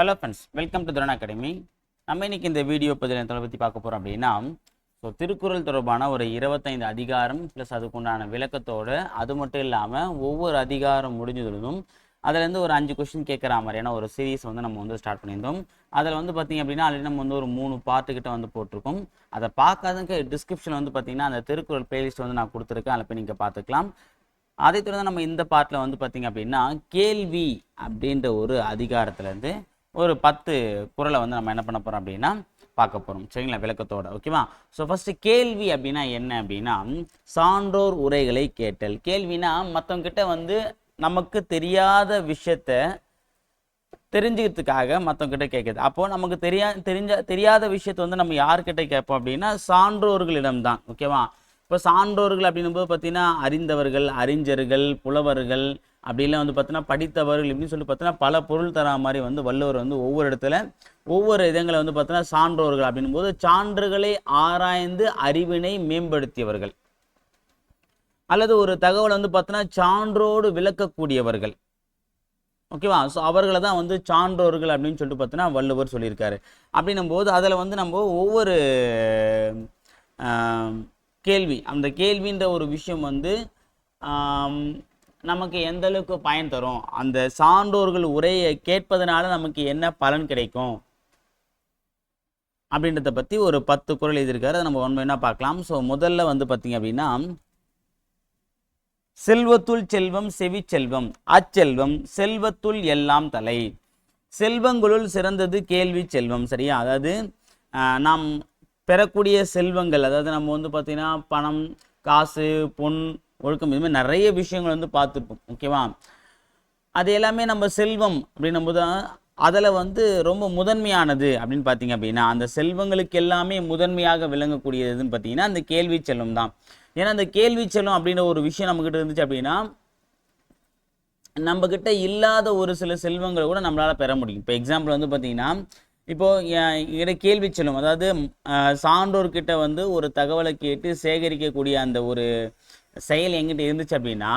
Hello friends welcome to Thuran academy நம்ம இன்னைக்கு இந்த வீடியோ பதில் எதை பற்றி பார்க்க போகிறோம் அப்படின்னா ஸோ திருக்குறள் தொடர்பான ஒரு இருபத்தைந்து அதிகாரம் ப்ளஸ் அதுக்குண்டான விளக்கத்தோடு அது மட்டும் இல்லாமல் ஒவ்வொரு அதிகாரம் முடிஞ்சதும் அதுலேருந்து ஒரு அஞ்சு கொஸ்டின் கேட்குற மாதிரியான ஒரு சீரீஸ் வந்து நம்ம வந்து ஸ்டார்ட் பண்ணியிருந்தோம். அதில் வந்து பார்த்திங்க அப்படின்னா ஆல்ரெடி நம்ம வந்து ஒரு மூணு பார்ட்டுக்கிட்ட வந்து போட்டிருக்கோம். அதை பார்க்காதங்க டிஸ்கிரிப்ஷன் வந்து பார்த்திங்கன்னா அந்த திருக்குறள் பிளேலிஸ்ட் வந்து நான் கொடுத்துருக்கேன். அதில் போய் நீங்கள் பார்த்துக்கலாம். அதை தொடர்ந்து நம்ம இந்த பாட்டில் வந்து பார்த்திங்க அப்படின்னா கேள்வி அப்படின்ற ஒரு அதிகாரத்துலேருந்து ஒரு பத்து குறளை வந்து நம்ம என்ன பண்ண போகிறோம் அப்படின்னா பார்க்க போகிறோம் சரிங்களா? விளக்கத்தோட. ஓகேவா ஸோ ஃபஸ்ட்டு கேள்வி அப்படின்னா என்ன அப்படின்னா சான்றோர் உரைகளை கேட்டல். கேள்வினா மற்றவங்க கிட்ட வந்து நமக்கு தெரியாத விஷயத்த தெரிஞ்சுக்கிறதுக்காக மற்றவங்க கிட்ட கேட்குது அப்போ நமக்கு தெரியா தெரிஞ்ச தெரியாத விஷயத்தை வந்து நம்ம யார்கிட்ட கேட்போம் அப்படின்னா சான்றோர்களிடம் தான் ஓகேவா இப்போ சான்றோர்கள் அப்படின்னும் போது பார்த்தீங்கன்னா அறிந்தவர்கள் அறிஞர்கள் புலவர்கள் அப்படிலாம் வந்து பார்த்தீங்கன்னா படித்தவர்கள் இப்படின்னு சொல்லி பார்த்தீங்கன்னா பல பொருள் தரா மாதிரி வந்து வள்ளுவர் வந்து ஒவ்வொரு இடத்துல ஒவ்வொரு இதங்களை வந்து பார்த்தீங்கன்னா சான்றோர்கள் அப்படின்னும் போது சான்றுகளை ஆராய்ந்து அறிவினை மேம்படுத்தியவர்கள். அல்லது ஒரு தகவலை வந்து பார்த்தீங்கன்னா சான்றோடு விளக்கக்கூடியவர்கள். ஓகேவா? ஸோ அவர்களை தான் வந்து சான்றோர்கள் அப்படின்னு சொல்லிட்டு பார்த்தீங்கன்னா வள்ளுவர் சொல்லியிருக்காரு. அப்படின்னும் போது அதில் வந்து நம்ம ஒவ்வொரு கேள்வி. அந்த கேள்வின்ற ஒரு விஷயம் வந்து நமக்கு எந்த அளவுக்கு பயன் தரும்? அந்த சான்றோர்கள் உரையை கேட்பதனால நமக்கு என்ன பலன் கிடைக்கும்? அப்படின்றத பற்றி ஒரு பத்து குரல் எழுதியிருக்காரு. அதை நம்ம ஒன்று என்ன பார்க்கலாம். ஸோ முதல்ல வந்து பார்த்தீங்க அப்படின்னா செல்வத்துள் செல்வம் செவி செல்வம் அச்செல்வம் செல்வத்துள் எல்லாம் தலை. செல்வங்களுள் சிறந்தது கேள்வி செல்வம். சரியா? அதாவது நாம் பெறக்கூடிய செல்வங்கள் அதாவது நம்ம வந்து பார்த்திங்கன்னா பணம் காசு பொன் ஒழுக்கம். இது மாதிரி நிறைய விஷயங்கள் வந்து பார்த்துருப்போம் ஓகேவா? அது எல்லாமே நம்ம செல்வம் அப்படின்னும் போது அதில் வந்து ரொம்ப முதன்மையானது அப்படின்னு பார்த்தீங்க அப்படின்னா அந்த செல்வங்களுக்கு எல்லாமே முதன்மையாக விளங்கக்கூடியதுன்னு பார்த்தீங்கன்னா அந்த கேள்வி செல்வம் தான். ஏன்னா அந்த கேள்வி செல்வம் அப்படின்ற ஒரு விஷயம் நம்மக்கிட்ட இருந்துச்சு அப்படின்னா நம்ம இல்லாத ஒரு சில செல்வங்களை கூட நம்மளால் பெற முடியும். இப்போ எக்ஸாம்பிள் வந்து பார்த்தீங்கன்னா இப்போது எ- கேள்வி செல்வம். அதாவது சான்றோர்கிட்ட வந்து ஒரு தகவலை கேட்டு சேகரிக்கக்கூடிய அந்த ஒரு செயல் எங்கிட்ட இருந்துச்சு அப்படின்னா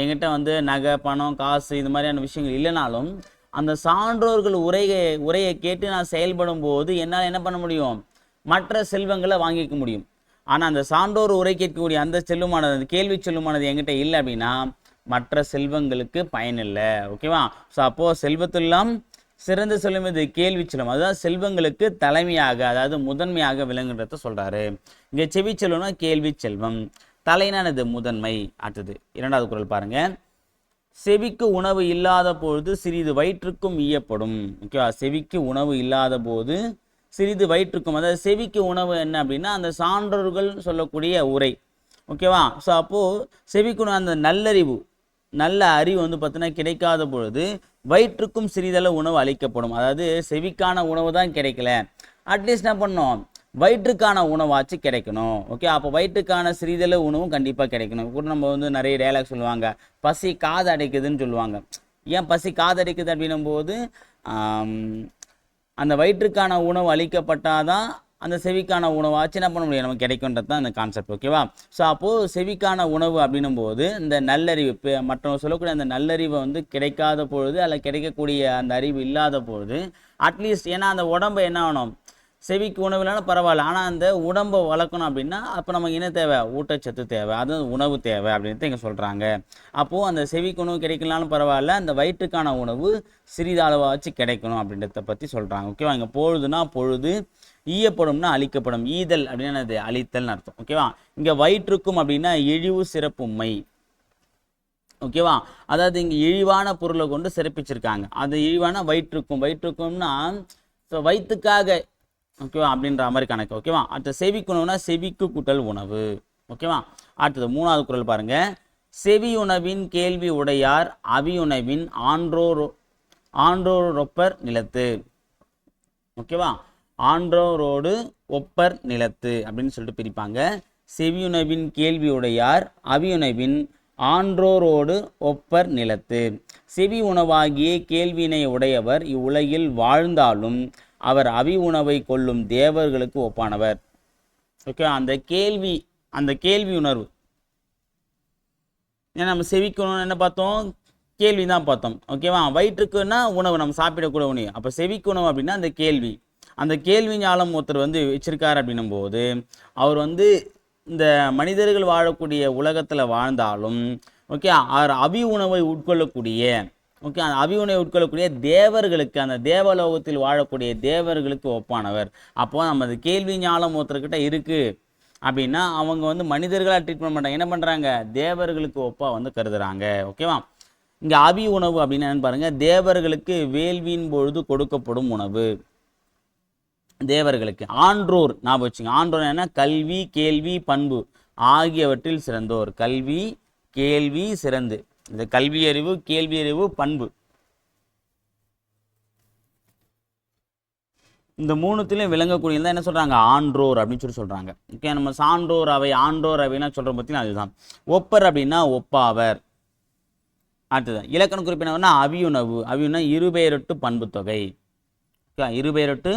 எங்கிட்ட வந்து நகை பணம் காசு இது மாதிரியான விஷயங்கள் இல்லைனாலும் அந்த சான்றோர்கள் உரையை உரையை கேட்டு நான் செயல்படும் போது என்னால் என்ன பண்ண முடியும்? மற்ற செல்வங்களை வாங்கிக்க முடியும். ஆனால் அந்த சான்றோர் உரை கேட்கக்கூடிய அந்த செல்வமானது அந்த கேள்வி செல்வமானது என்கிட்ட இல்லை அப்படின்னா மற்ற செல்வங்களுக்கு பயன் இல்லை. ஓகேவா? ஸோ அப்போது செல்வத்தெல்லாம் சிறந்த செல்வம் இது கேள்வி செல்வம் அதுதான் செல்வங்களுக்கு தலைமையாக அதாவது முதன்மையாக விளங்குன்றத சொல்றாரு. இங்கே செவி செல்வம்னா கேள்வி செல்வம். தலைனானது முதன்மை அடுத்தது இரண்டாவது குறள் பாருங்க. செவிக்கு உணவு இல்லாத பொழுது சிறிது வயிற்றுக்கும் ஈயப்படும். ஓகேவா? செவிக்கு உணவு இல்லாத போது சிறிது வயிற்றுக்கும் அதாவது செவிக்கு உணவு என்ன அப்படின்னா அந்த சான்றோர்கள் சொல்லக்கூடிய உரை. ஓகேவா? ஸோ அப்போது செவிக்கு அந்த நல்லறிவு நல்ல அறிவு வந்து பார்த்தீங்கன்னா கிடைக்காத பொழுது வயிற்றுக்கும் சிறிதளவு உணவு அளிக்கப்படும். அதாவது செவிக்கான உணவு தான் கிடைக்கல. அட்லீஸ்ட் என்ன பண்ணோம்? வயிற்றுக்கான உணவாச்சு கிடைக்கணும். ஓகே அப்போ வயிற்றுக்கான சிறிதளவு உணவும் கண்டிப்பாக கிடைக்கணும். கூட நம்ம வந்து நிறைய டைலாக் சொல்லுவாங்க. பசி காது அடைக்குதுன்னு சொல்லுவாங்க. ஏன் பசி காது அடைக்குது அப்படின்னும் போது அந்த வயிற்றுக்கான உணவு அளிக்கப்பட்டாதான் அந்த செவிக்கான உணவாச்சு என்ன பண்ண முடியும்? நமக்கு கிடைக்குன்றது தான் அந்த கான்செப்ட் ஓகேவா ஸோ அப்போது செவிக்கான உணவு அப்படின்னும் போது இந்த நல்லறிவு இப்போ மற்றவங்க சொல்லக்கூடிய அந்த நல்லறிவை வந்து கிடைக்காத பொழுது அதில் கிடைக்கக்கூடிய அந்த அறிவு இல்லாத பொழுது அட்லீஸ்ட் ஏன்னா அந்த உடம்பு என்ன ஆகணும்? செவிக்கு உணவு பரவாயில்ல. ஆனால் அந்த உடம்பை வளர்க்கணும் அப்படின்னா அப்போ நமக்கு என்ன தேவை? ஊட்டச்சத்து தேவை. அது உணவு தேவை அப்படின்ட்டு இங்கே சொல்கிறாங்க அப்போது அந்த செவிக்கு உணவு கிடைக்கலனாலும் பரவாயில்ல. அந்த வயிற்றுக்கான உணவு சிறிதளவாச்சு கிடைக்கணும் அப்படின்றத பற்றி சொல்கிறாங்க ஓகேவா? இங்கே பொழுதுனா பொழுது ஈயப்படும்னா அழிக்கப்படும். ஈதல் அப்படின்னா அது அழித்தல்னு அர்த்தம். ஓகேவா? இங்கே வயிற்றுக்கும் அப்படின்னா இழிவு சிறப்புமை ஓகேவா? அதாவது இங்கே இழிவான பொருளை கொண்டு சிறப்பிச்சிருக்காங்க. அது இழிவான வயிற்றுக்கும். வயிற்றுக்கும்னா ஸோ வயிற்றுக்காக ஓகேவா அப்படின்ற மாதிரி கணக்கு ஓகேவா அடுத்த செவிக்குணவுனா செவிக்கு கூட்டல் உணவு ஓகேவா அடுத்தது மூணாவது குரல் பாருங்க. செவியுணவின் கேள்வி உடையார் அவியுணவின் ஆன்றோர் ஆன்றோரொப்பர் நிலத்து ஓகேவா ஆன்றோரோடு ஒப்பர் நிலத்து அப்படின்னு சொல்லிட்டு பிரிப்பாங்க. செவியுணவின் கேள்வி உடையார் அவியுணவின் ஆன்றோரோடு ஒப்பர் நிலத்து. செவி உணவாகிய கேள்வியினை உடையவர் இவ்வுலகில் வாழ்ந்தாலும் அவர் அவி உணவை கொள்ளும் தேவர்களுக்கு ஒப்பானவர். ஓகே அந்த கேள்வி அந்த கேள்வி உணர்வு. ஏன்னா நம்ம செவிக்கணும்னு என்ன பார்த்தோம்? கேள்வி தான் பார்த்தோம். ஓகேவா வயிற்றுக்குன்னா உணவு நம்ம சாப்பிடக்கூட உணவு. அப்போ செவிக்கு உணவு அப்படின்னா அந்த கேள்வி. அந்த கேள்வி ஞானம் ஒருத்தர் வந்து வச்சிருக்கார் அப்படின்னும் போது அவர் வந்து இந்த மனிதர்கள் வாழக்கூடிய உலகத்தில் வாழ்ந்தாலும் ஓகே அவர் அவி உணவை உட்கொள்ளக்கூடிய ஓகே அந்த அபி உணவை உட்கொள்ளக்கூடிய தேவர்களுக்கு அந்த தேவலோகத்தில் வாழக்கூடிய தேவர்களுக்கு ஒப்பானவர். அப்போது நம்ம கேள்வி ஞானம் ஒருத்தர்கிட்ட இருக்குது அப்படின்னா அவங்க வந்து மனிதர்களாக ட்ரீட்மெண்ட் பண்ணுறாங்க மாட்டாங்க. என்ன பண்ணுறாங்க தேவர்களுக்கு ஒப்பாக வந்து கருதுறாங்க. ஓகேவா இங்கே அபி உணவு அப்படின்னு என்னென்னு பாருங்கள் தேவர்களுக்கு வேள்வியின் பொழுது கொடுக்கப்படும் உணவு. தேவர்களுக்கு. ஆன்றோர் ஞாபகம் வச்சுங்க. ஆன்றோர் என்ன? கல்வி கேள்வி பண்பு ஆகியவற்றில் சிறந்தோர். கல்வி கேள்வி சிறந்து. இந்த கல்வி அறிவு கேள்வி அறிவு பண்பு. இந்த மூணுத்திலையும் விளங்கக்கூடியது என்ன சொல்கிறாங்க ஆன்றோர் அப்படின்னு சொல்லி சொல்கிறாங்க ஓகே நம்ம சான்றோர் அவை ஆன்றோர் அவைன்னா சொல்கிற பார்த்தீங்கன்னா அதுதான். ஒப்பர் அப்படின்னா ஒப்பாவர். அடுத்தது இலக்கண குறிப்பு என்னன்னா அவியுணவு. அவியுணா இருபெயரொட்டு பண்பு தொகை. ஓகே இருபெயரொட்டு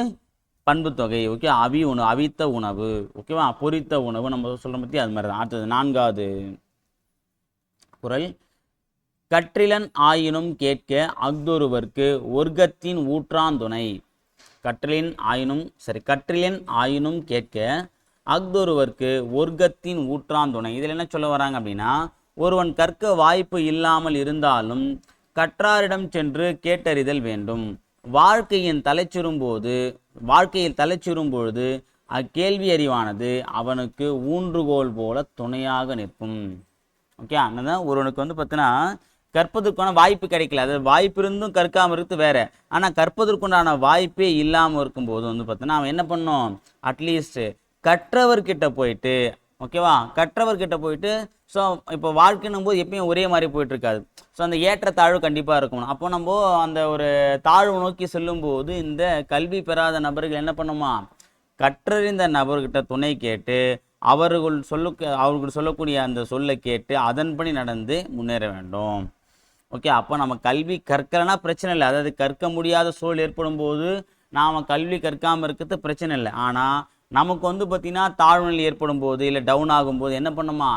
பண்பு தொகை. ஓகே அவி உணவு அவித்த உணவு. ஓகேவா? பொரித்த உணவு நம்ம சொல்கிற பற்றி அது மாதிரி தான். அடுத்தது நான்காவது குரல். கற்றிலன் ஆயினும் கேட்க அஃதொருவர்க்கு ஒர்க்கத்தின் ஊற்றாந்துணை கற்றலின் ஆயினும் சரி கற்றிலன் ஆயினும் கேட்க அஃதொருவர்க்கு ஒர்க்கத்தின் ஊற்றாந்துணை இதில் என்ன சொல்ல வராங்க அப்படின்னா ஒருவன் கற்க வாய்ப்பு இல்லாமல் இருந்தாலும் கற்றாரிடம் சென்று கேட்டறிதல் வேண்டும். வாழ்க்கையின் தலைச்சுறும்போது வாழ்க்கையில் தலைச்சுறும் பொழுது அக்கேள்வி அறிவானது அவனுக்கு ஊன்றுகோல் போல துணையாக நிற்கும். ஓகே அதான் ஒருவனுக்கு வந்து பார்த்தீங்கன்னா கற்பதற்கான வாய்ப்பு கிடைக்கல. அது வாய்ப்பு இருந்தும் கற்காமல் இருக்கிறது வேறு. ஆனால் கற்பதற்குண்டான வாய்ப்பே இல்லாமல் இருக்கும்போது வந்து பார்த்தோன்னா அவன் என்ன பண்ணோம்? அட்லீஸ்ட்டு கற்றவர்கிட்ட போயிட்டு ஓகேவா கற்றவர்கிட்ட போயிட்டு ஸோ இப்போ வாழ்க்கைன்னும் போது எப்பயும் ஒரே மாதிரி போயிட்டு இருக்காது ஸோ அந்த ஏற்ற தாழ்வு கண்டிப்பாக இருக்கணும். அப்போ நம்ம அந்த ஒரு தாழ்வு நோக்கி செல்லும்போது இந்த கல்வி பெறாத நபர்கள் என்ன பண்ணுமா? கற்றறிந்த நபர்கிட்ட துணை கேட்டு அவர்கள் சொல்லுக்கு அவர்கள் சொல்லக்கூடிய அந்த சொல்லை கேட்டு அதன்படி நடந்து முன்னேற வேண்டும். ஓகே அப்போ நம்ம கல்வி கற்கலைன்னா பிரச்சனை இல்லை. அதாவது கற்க முடியாத சூழல் ஏற்படும் போது நாம் கல்வி கற்காமல் இருக்கிறது பிரச்சனை இல்லை. ஆனால் நமக்கு வந்து பார்த்திங்கன்னா தாழ்நிலை ஏற்படும் போது இல்லை டவுன் ஆகும்போது என்ன பண்ணுமா?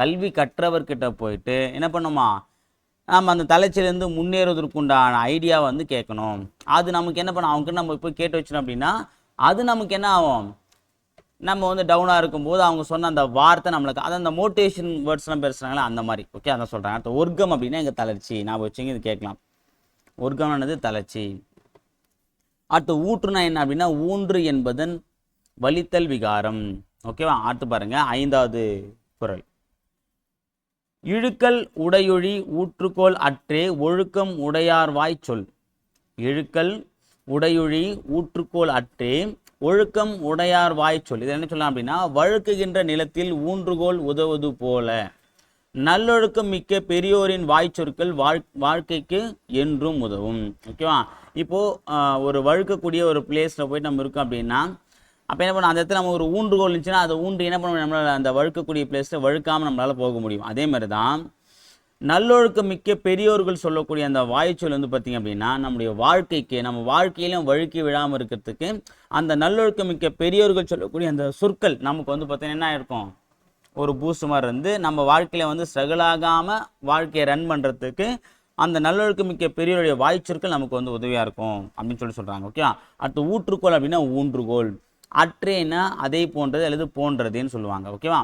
கல்வி கற்றவர்கிட்ட போயிட்டு என்ன பண்ணுமா? நம்ம அந்த தலைச்சிலேருந்து முன்னேறுவதற்குண்டான ஐடியா வந்து கேட்கணும். அது நமக்கு என்ன பண்ண அவங்க நம்ம இப்போ கேட்டு வச்சோம் அப்படின்னா அது நமக்கு என்ன ஆகும்? நம்ம வந்து டவுனாக இருக்கும்போது அவங்க சொன்ன அந்த வார்த்தை நம்மளுக்கு அது அந்த மோட்டிவேஷன் வேர்ட்ஸ்லாம் பேசுகிறாங்களே அந்த மாதிரி. ஓகே அதான் சொல்கிறாங்க அடுத்த ஒர்க்கம் அப்படின்னா எங்கள் தளர்ச்சி? நான் வச்சுங்க இது கேட்கலாம். ஒர்க்கம்னது தளர்ச்சி. அடுத்து ஊற்றுனா என்ன அப்படின்னா ஊன்று என்பதன் வலித்தல் விகாரம். ஓகேவா அடுத்து பாருங்கள் ஐந்தாவது குறள் இழுக்கல் உடையொழி ஊற்றுக்கோள் அற்றே ஒழுக்கம் உடையார்வாய் சொல். இழுக்கல் உடையொழி ஊற்றுக்கோள் அற்றே ஒழுக்கம் உடையார் வாய் சொல். இது என்ன சொல்லலாம் அப்படின்னா வழுக்குகின்ற நிலத்தில் ஊன்றுகோல் உதவுவது போல. நல்லொழுக்கம் மிக்க பெரியோரின் வாய்ச்சொற்கள் வாழ் வாழ்க்கைக்கு என்றும் உதவும். ஓகேவா? இப்போ ஒரு வழுக்கக்கூடிய ஒரு பிளேஸில் போயிட்டு நம்ம இருக்கோம் அப்படின்னா அப்போ என்ன பண்ண அந்த இடத்துல நம்ம ஒரு ஊன்றுகோல் இருந்துச்சுன்னா அதை ஊன்று என்ன பண்ண நம்மளால் அந்த வழுக்கக்கூடிய பிளேஸில் வழுக்காமல் நம்மளால் போக முடியும். அதே மாதிரி தான் நல்லொழுக்கம் மிக்க பெரியோர்கள் சொல்லக்கூடிய அந்த வாய்ச்சொல் வந்து பார்த்தீங்க அப்படின்னா நம்முடைய வாழ்க்கைக்கு நம்ம வாழ்க்கையிலும் வழுக்கி விழாமல் இருக்கிறதுக்கு அந்த நல்லொழுக்கம் மிக்க பெரியோர்கள் சொல்லக்கூடிய அந்த சொற்கள் நமக்கு வந்து பார்த்தீங்கன்னா என்ன இருக்கும் ஒரு பூஸ்ட் மாதிரி இருந்து நம்ம வாழ்க்கையில் வந்து ஸ்ட்ரகிள் ஆகாமல் வாழ்க்கையை ரன் பண்ணுறதுக்கு அந்த நல்லொழுக்கம் மிக்க பெரியோருடைய வாய்ச்சொற்கள் நமக்கு வந்து உதவியாக இருக்கும் அப்படின்னு சொல்லி சொல்கிறாங்க ஓகே அடுத்து ஊற்றுக்கோள் அப்படின்னா ஊன்றுகோல் அற்றேன்னா அதே போன்றது அல்லது போன்றதுன்னு சொல்லுவாங்க ஓகேவா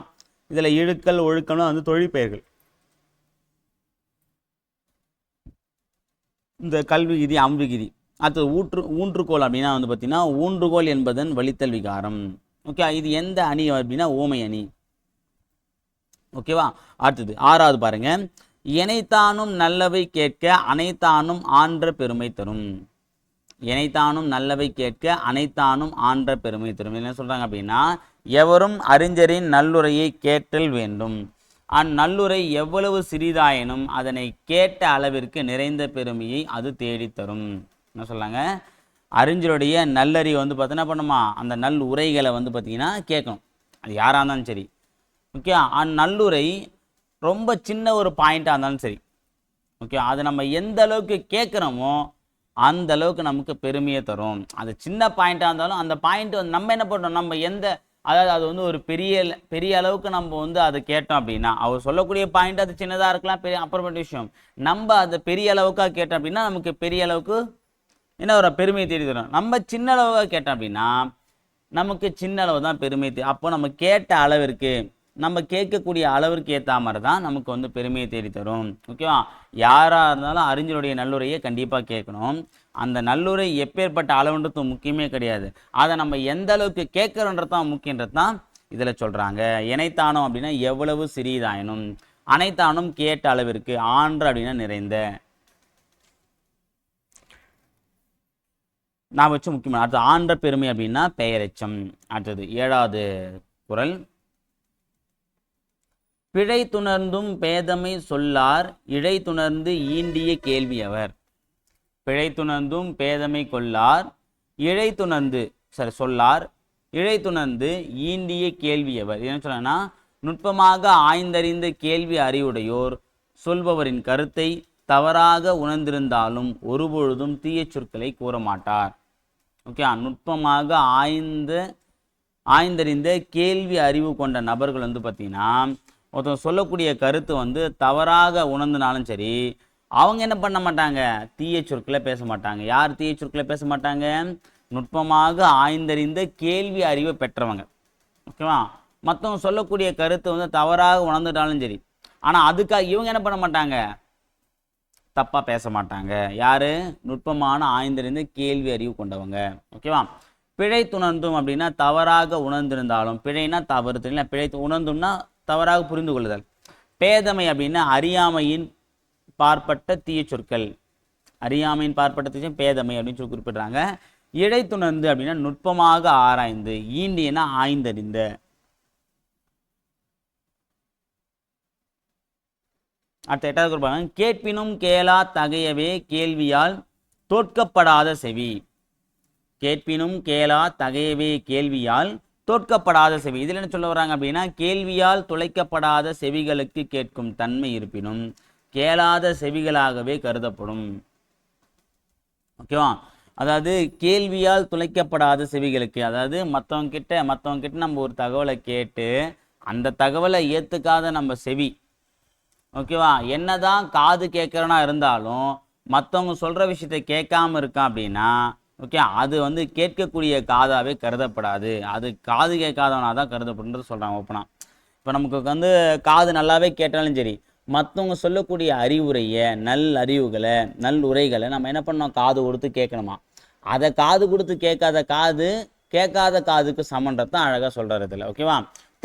இதில் இழுக்கல் ஒழுக்கம்னா வந்து தொழிற்பெயர்கள். இந்த கல்வி விதி அம்புகிதி அடுத்தது ஊற்று ஊன்றுகோல் அப்படின்னா வந்து பார்த்தீங்கன்னா ஊன்றுகோல் என்பதன் வழித்தல் விகாரம். ஓகே இது எந்த அணி அப்படின்னா ஓமை அணி. ஓகேவா அடுத்தது ஆறாவது பாருங்க. இணைத்தானும் நல்லவை கேட்க அனைத்தானும் ஆன்ற பெருமை தரும். இணைத்தானும் நல்லவை கேட்க அனைத்தானும் ஆன்ற பெருமை தரும். என்ன சொல்றாங்க அப்படின்னா எவரும் அறிஞரின் நல்லுரையை கேட்டல் வேண்டும். அந்நல்லுரை எவ்வளவு சிறிதாயினும் அதனை கேட்ட அளவிற்கு நிறைந்த பெருமையை அது தேடித் தரும் என்ன சொல்லாங்க? அறிஞருடைய நல்லறிவை வந்து பார்த்தீங்கன்னா பண்ணுமா? அந்த நல் உரைகளை வந்து பார்த்தீங்கன்னா கேட்கணும். அது யாராக இருந்தாலும் சரி. ஓகே? அந்நல்லுரை ரொம்ப சின்ன ஒரு பாயிண்ட்டாக இருந்தாலும் சரி. ஓகே? அது நம்ம எந்த அளவுக்கு கேட்குறோமோ அந்த அளவுக்கு நமக்கு பெருமையை தரும். அது சின்ன பாயிண்ட்டாக இருந்தாலும் அந்த பாயிண்ட் வந்து நம்ம என்ன பண்ணுறோம்? நம்ம எந்த அதாவது அது வந்து ஒரு பெரிய பெரிய அளவுக்கு நம்ம வந்து அதை கேட்டோம் அப்படின்னா அவர் சொல்லக்கூடிய பாயிண்ட் அது சின்னதாக இருக்கலாம் பெரிய அப்புறமேட்டு விஷயம். நம்ம அதை பெரிய அளவுக்காக கேட்டோம் அப்படின்னா நமக்கு பெரிய அளவுக்கு என்ன ஒரு பெருமையை தேடி தரும். நம்ம சின்ன அளவுக்காக கேட்டோம் அப்படின்னா நமக்கு சின்ன அளவு தான் பெருமை அப்போ நம்ம கேட்ட அளவிற்கு நம்ம கேட்கக்கூடிய அளவிற்கு ஏற்ற மாதிரி தான் நமக்கு வந்து பெருமையை தேடி தரும் ஓகேவா? யாராக இருந்தாலும் அறிஞருடைய நல்லுரையை கண்டிப்பாக கேட்கணும். அந்த நல்லுரை எப்பேற்பட்ட அளவுன்றது முக்கியமே கிடையாது. அதை நம்ம எந்த அளவுக்கு கேட்குறோன்றது தான் முக்கியன்றது தான் இதில் சொல்கிறாங்க இணைத்தானம் அப்படின்னா எவ்வளவு சிறியதாயினும் அனைத்தானும் கேட்ட அளவிற்கு ஆன்று அப்படின்னா நிறைந்த. நான் வச்சு முக்கியமான அடுத்து ஆன்ற பெருமை அப்படின்னா பெயரெச்சம். அடுத்தது ஏழாவது குரல். பிழை துணர்ந்தும் பேதமை சொல்லார் இழை துணர்ந்து ஈண்டிய கேள்வியவர் பிழை துணர்ந்தும் பேதமை கொள்ளார் இழை துணர்ந்து சரி சொல்லார் இழை துணர்ந்து ஈண்டிய கேள்வியவர் என்ன சொன்னா நுட்பமாக ஆய்ந்தறிந்த கேள்வி அறிவுடையோர் சொல்பவரின் கருத்தை தவறாக உணர்ந்திருந்தாலும் ஒருபொழுதும் தீய சொற்களை கூற மாட்டார் ஓகே நுட்பமாக ஆய்ந்த ஆய்ந்தறிந்த கேள்வி அறிவு கொண்ட நபர்கள் வந்து பார்த்தீங்கன்னா ஒருத்தன் சொல்லக்கூடிய கருத்து வந்து தவறாக உணர்ந்தனாலும் சரி அவங்க என்ன பண்ண மாட்டாங்க? தீய சொற்களை பேச மாட்டாங்க. யார் தீய சொற்களை பேச மாட்டாங்க? நுட்பமாக ஆய்ந்தறிந்த கேள்வி அறிவை பெற்றவங்க. ஓகேவா? மற்றவங்க சொல்லக்கூடிய கருத்து வந்து தவறாக உணர்ந்துட்டாலும் சரி ஆனால் அதுக்காக இவங்க என்ன பண்ண மாட்டாங்க? தப்பாக பேச மாட்டாங்க. யார்? நுட்பமான ஆய்ந்தறிந்த கேள்வி அறிவு கொண்டவங்க. ஓகேவா? பிழை துணர்ந்தும் அப்படின்னா தவறாக உணர்ந்திருந்தாலும் பிழைனா தவறு தெரியல. பிழை உணர்ந்தும்னா தவறாக புரிந்து கொள்ளுதல் பேதமை அப்படின்னா அறியாமையின் பார்ப்பட்ட தீய சொற்கள். அறியாமையின் பார்ப்பட்ட தீய பேதமை அப்படின்னு சொல்லி குறிப்பிடுறாங்க. இடைத்துணர்ந்து அப்படின்னா நுட்பமாக ஆராய்ந்து ஈண்டியனா ஆய்ந்தறிந்த. அடுத்த எட்டாவது குறிப்பாங்க கேட்பினும் கேளா தகையவே கேள்வியால் தோற்கப்படாத செவி. கேட்பினும் கேளா தகையவே கேள்வியால் தோற்கப்படாத செவி. இதில் என்ன சொல்ல வர்றாங்க அப்படின்னா கேள்வியால் துளைக்கப்படாத செவிகளுக்கு கேட்கும் தன்மை இருப்பினும் கேளாத செவிகளாகவே கருதப்படும். ஓகேவா? அதாவது கேள்வியால் துளைக்கப்படாத செவிகளுக்கு அதாவது மற்றவங்க கிட்ட மற்றவங்க கிட்ட நம்ம ஒரு தகவலை கேட்டு அந்த தகவலை ஏற்றுக்காத நம்ம செவி. ஓகேவா? என்னதான் காது கேட்குறனா இருந்தாலும் மற்றவங்க சொல்கிற விஷயத்தை கேட்காம இருக்கான் அப்படின்னா ஓகே? அது வந்து கேட்கக்கூடிய காதாகவே கருதப்படாது. அது காது கேட்காதவனா தான் கருதப்படுன்றது சொல்கிறாங்க ஓப்பனாக இப்போ நமக்கு வந்து காது நல்லாவே கேட்டாலும் சரி மற்றவங்க சொல்லக்கூடிய அறிவுரையை நல் அறிவுகளை நல் உரைகளை நம்ம என்ன பண்ணோம் காது கொடுத்து கேட்கணுமா? அதை காது கொடுத்து கேட்காத காது கேட்காத காதுக்கு சமன்றது தான் அழகாக சொல்கிறார் இதில். ஓகேவா?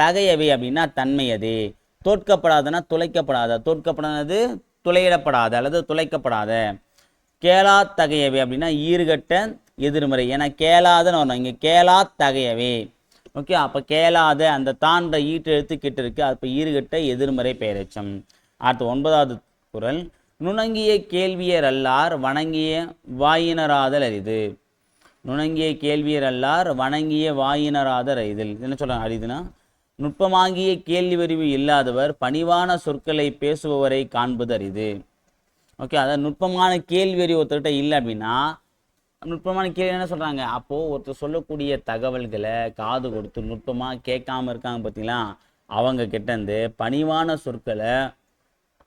தகையவை அப்படின்னா தன்மையது. தோற்கப்படாதனா துளைக்கப்படாத. தோற்கப்படாதது துளையிடப்படாத அல்லது துளைக்கப்படாத. கேளாத்தகையவை அப்படின்னா ஈறுகட்ட எதிர்மறை. ஏன்னா கேளாதன்னு வரணும். இங்கே கேளாத்தகையவே. ஓகே? அப்போ கேளாத அந்த தாண்ட ஈட்டு எழுத்து கிட்ட இருக்கு. அப்போ ஈறுகட்ட எதிர்மறை பெயரச்சம். அடுத்து ஒன்பதாவது குரல். நுணங்கிய கேள்வியர் அல்லார் வணங்கிய வாயினராதல் அரிது. நுணங்கிய கேள்வியர் அல்லார் வணங்கிய வாயினராதல் அரிதல். இது என்ன சொல்றாங்க அரிதுனா நுட்பமாகிய கேள்வி அறிவு இல்லாதவர் பணிவான சொற்களை பேசுபவரை காண்பது அரிது. ஓகே அதாவது நுட்பமான கேள்வி அறிவு ஒருத்தர்கிட்ட இல்லை அப்படின்னா நுட்பமான கேள்வி என்ன சொல்கிறாங்க அப்போது ஒருத்தர் சொல்லக்கூடிய தகவல்களை காது கொடுத்து நுட்பமாக கேட்காம இருக்காங்க பார்த்தீங்களா அவங்க கிட்டேருந்து பணிவான சொற்களை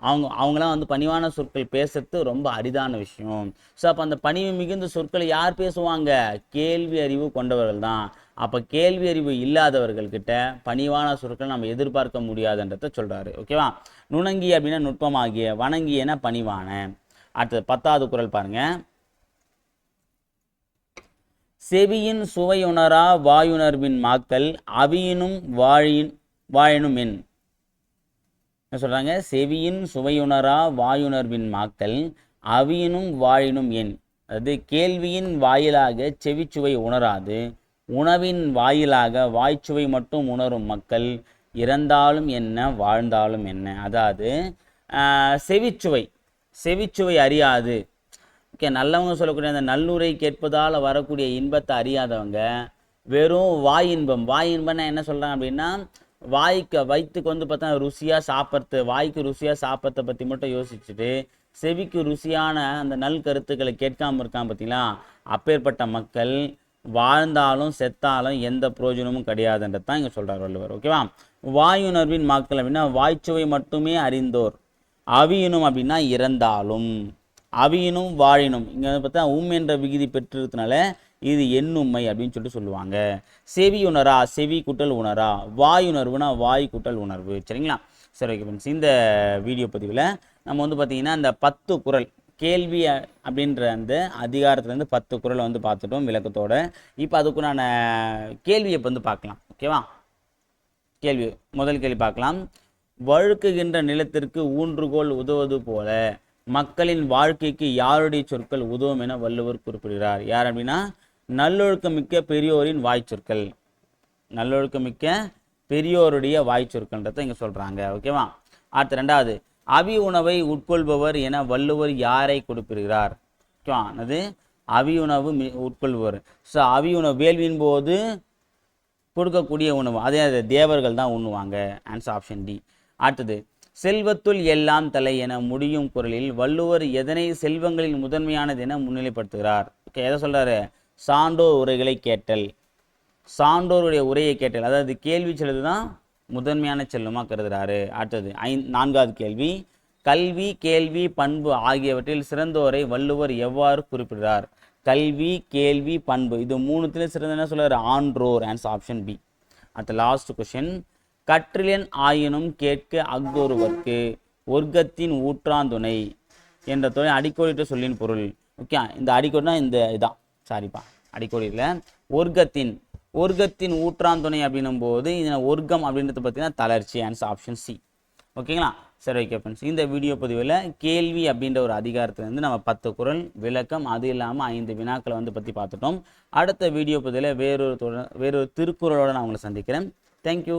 அவங்க அவங்களாம் வந்து பணிவான சொற்கள் பேசுறது ரொம்ப அரிதான விஷயம். ஸோ அப்போ அந்த பணிவு மிகுந்த சொற்களை யார் பேசுவாங்க? கேள்வி அறிவு கொண்டவர்கள் தான். அப்போ கேள்வி அறிவு இல்லாதவர்கள்கிட்ட பணிவான சொற்கள் நம்ம எதிர்பார்க்க முடியாதுன்றத சொல்கிறாரு ஓகேவா நுணங்கி அப்படின்னா நுட்பமாகிய வணங்கியன பணிவான. அடுத்தது பத்தாவது குரல் பாருங்க. செவியின் சுவையுணரா வாயுணர்வின் மாக்கல் அவியினும் வாழின் வாழினும் என் என்ன சொல்கிறாங்க செவியின் சுவையுணரா வாயுணர்வின் மாக்கல் அவியினும் வாழினும் என். அதாவது கேள்வியின் வாயிலாக செவிச்சுவை உணராது உணவின் வாயிலாக வாய்ச்சுவை மட்டும் உணரும் மக்கள் இறந்தாலும் என்ன வாழ்ந்தாலும் என்ன? அதாவது செவிச்சுவை. செவிச்சுவை அறியாது. ஓகே நல்லவங்க சொல்லக்கூடிய அந்த நல்லுரை கேட்பதால் வரக்கூடிய இன்பத்தை அறியாதவங்க வெறும் வாய் இன்பம். வாய் இன்பம்னா என்ன சொல்கிறாங்க அப்படின்னா வாய்க்கு வயிற்றுக்கு வந்து பார்த்தா ருசியாக சாப்பிட்றது வாய்க்கு ருசியாக சாப்பிட்றத பற்றி மட்டும் யோசிச்சுட்டு செவிக்கு ருசியான அந்த நல் கருத்துக்களை கேட்காம இருக்கான் பார்த்தீங்களா? அப்பேற்பட்ட மக்கள் வாழ்ந்தாலும் செத்தாலும் எந்த பிரயோஜனமும் கிடையாதுன்றது தான் இங்கே சொல்கிறார் வள்ளுவர். ஓகேவா வாயுணர்வின் மக்கள் அப்படின்னா வாய்ச்சுவை மட்டுமே அறிந்தோர். அவியினும் அப்படின்னா இறந்தாலும். அவியினும் வாழினும். இங்கே வந்து பார்த்தா உம் என்ற விகுதி பெற்றிருக்கனால இது எண்ணுமை அப்படின்னு சொல்லிட்டு சொல்லுவாங்க. செவி உணரா செவி குட்டல் உணரா? வாயுணர்வுனா வாய் குட்டல் உணர்வு. சரிங்களா? சரி ஓகே ஃப்ரெண்ட்ஸ் இந்த வீடியோ பதிவில் நம்ம வந்து பார்த்திங்கன்னா இந்த பத்து குறள் கேள்வி அப்படின்ற அந்த அதிகாரத்துலேருந்து பத்து குரலை வந்து பார்த்துட்டோம் விளக்கத்தோட. இப்போ அதுக்குண்டான கேள்வியை இப்போ வந்து பார்க்கலாம். ஓகேவா கேள்வி முதல் கேள்வி பார்க்கலாம். வழுக்குகின்ற நிலத்திற்கு ஊன்றுகோல் உதவுவது போல மக்களின் வாழ்க்கைக்கு யாருடைய சொற்கள் உதவும் என வள்ளுவர் குறிப்பிடுகிறார். யார் அப்படின்னா? நல்லொழுக்கமிக்க பெரியோரின் வாய்ச்சொற்கள் நல்லொழுக்கமிக்க பெரியோருடைய வாய்ச்சொற்கள்ன்றதை இங்கே சொல்கிறாங்க ஓகேவா அடுத்து ரெண்டாவது அவி உணவை உட்கொள்பவர் என வள்ளுவர் யாரை கொடுப்பிருக்கிறார் அது அவி உணவு உட்கொள்பவர். ஸோ அவி உணவு வேள்வியின் போது கொடுக்கக்கூடிய உணவு அதே அது தேவர்கள் தான் உண்ணுவாங்க. ஆன்சர் ஆப்ஷன் டி அடுத்தது செல்வத்துள் எல்லாம் தலை என முடியும் குரலில் வள்ளுவர் எதனை செல்வங்களில் முதன்மையானது என முன்னிலைப்படுத்துகிறார்? ஓகே எதை சொல்கிறாரு சான்றோர் உரைகளை கேட்டல். சான்றோருடைய உரையை கேட்டல். அதாவது கேள்வி செலுது தான் முதன்மையான செல்வமாக கருதுகிறாரு அடுத்தது ஐ நான்காவது கேள்வி கல்வி கேள்வி பண்பு ஆகியவற்றில் சிறந்தோரை வள்ளுவர் எவ்வாறு குறிப்பிடுறார்? கல்வி கேள்வி பண்பு இது மூணுத்திலும் சிறந்த என்ன சொல்கிறார் ஆன்றோர் ஆன்ஸ் ஆப்ஷன் பி அடுத்த லாஸ்ட் கொஷின் கற்றிலன் ஆயினும் கேட்க அஃதொருவர்க்கு ஒர்க்கத்தின் ஊற்றாந்துணை என்ற தொழில் அடிக்கோடிட்டு சொல்லின் பொருள். ஓகே இந்த அடிக்கோடினா இந்த இதான். சாரிப்பா அடிக்கோடியில் ஒர்க்கத்தின் ஒர்க்கத்தின் ஊற்றாந்துணை அப்படின்னும் போது இதில் ஒர்க்கம் அப்படின்றது பார்த்திங்கன்னா தளர்ச்சி ஆன்சர் ஆப்ஷன் சி ஓகேங்களா? சரி ஓகே ஃப்ரெண்ட்ஸ் இந்த வீடியோ பதிவில் கேள்வி அப்படின்ற ஒரு அதிகாரத்துலேருந்து நம்ம பத்து குறள் விளக்கம் அது இல்லாமல் ஐந்து வினாக்களை வந்து பற்றி பார்த்துட்டோம். அடுத்த வீடியோ பதிவில் வேறொரு தொடர் வேறொரு திருக்குறளோட நான் உங்களை சந்திக்கிறேன். தேங்க்யூ